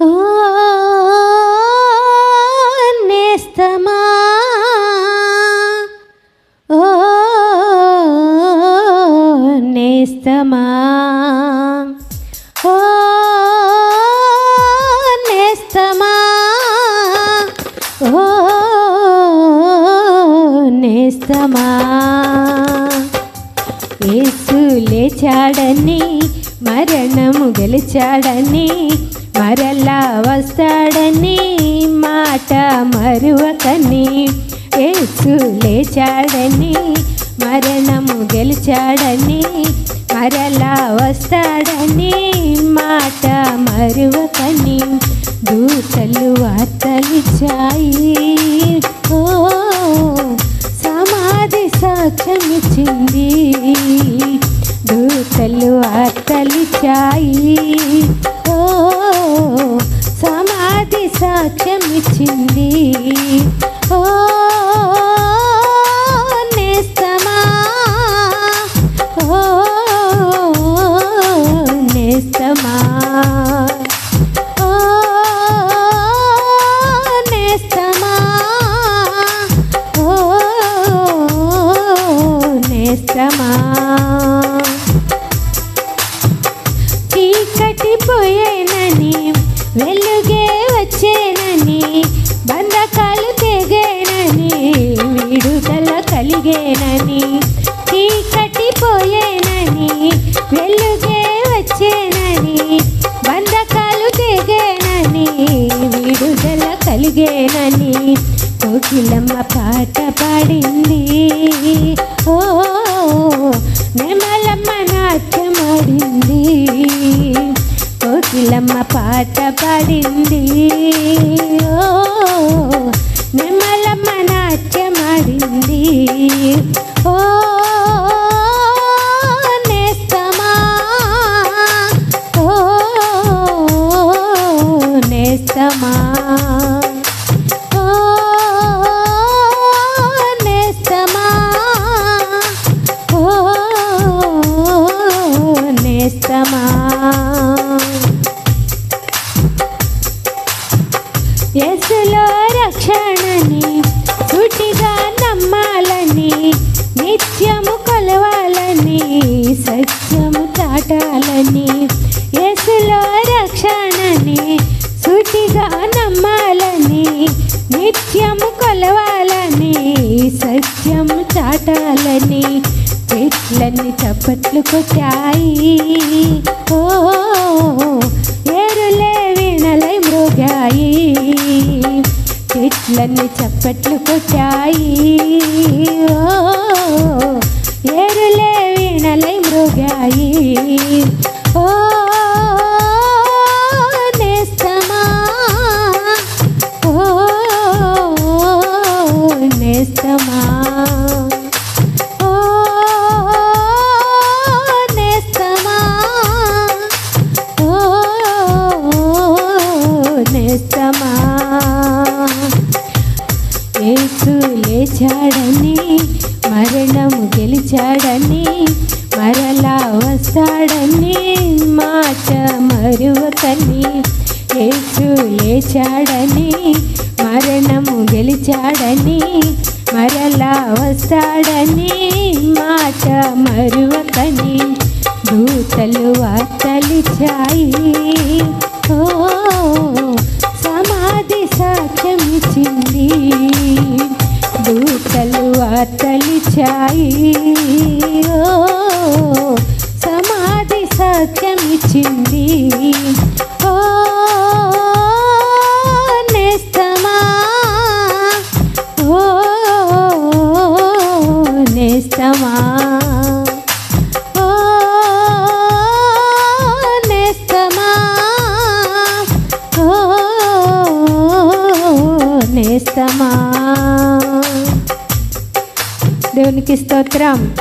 ఓ నేస్తమా ఓ నేస్తమా ఓ నేస్తమా ఓ నేస్తమా యేసు లేచాడని మరణము గెలిచాడని మరలా వస్తాడని మాట మరువకని ఏసు లేచాడని మరణము గెలిచాడని మరలా వస్తాడని మాట మరువకని దూతలు వార్తలిచ్చాయి. ఓ సమాధి సాక్ష్యమిచ్చింది. దూతలు వార్తలిచ్చాయి. ఓ సమాధి సాక్ష్యమిచ్చింది. ఓ నేస్తమా? ఓ నేస్తమా? ఓ నేస్తమా? ఓ నేస్తమా? చీకటి పోయేనని వెలుగే వచ్చేనని బంధకాలు తెగేనని విడుదల కలిగేనని చీకటి పోయేనని వెలుగే వచ్చేనని బంధకాలు తెగేనని విడుదల కలిగేనని కోకిలమ్మ పాట పాడింది. ఓ కోకిలమ్మ పాట పాడింది. ఓ యేసులో రక్షణని సుటిగా నమ్మాలని నిత్యము కొలవాలని సత్యము దాటాలని యేసులో రక్షణని సుటిగా నమ్మాలని నిత్యము కొలవాలని సత్యము చాటాలని చెట్లన్నీ చప్పట్లు కొట్టాయి. కళ్ళు చప్పట్లు కొట్టాయి. ఓ ఏరులే వీణలై మృగాయి. ఓ యేసు లేచాడని మరణము గెలిచాడని మరలా వస్తాడని మాట మరువకని యేసు లేచాడని మరణము గెలిచాడని మరలా వస్తాడని మాట మరువకని దూతలు వార్తలిచ్చాయి. సమాధి సత్యమిచ్చింది. దేవునికి స్తోత్రం.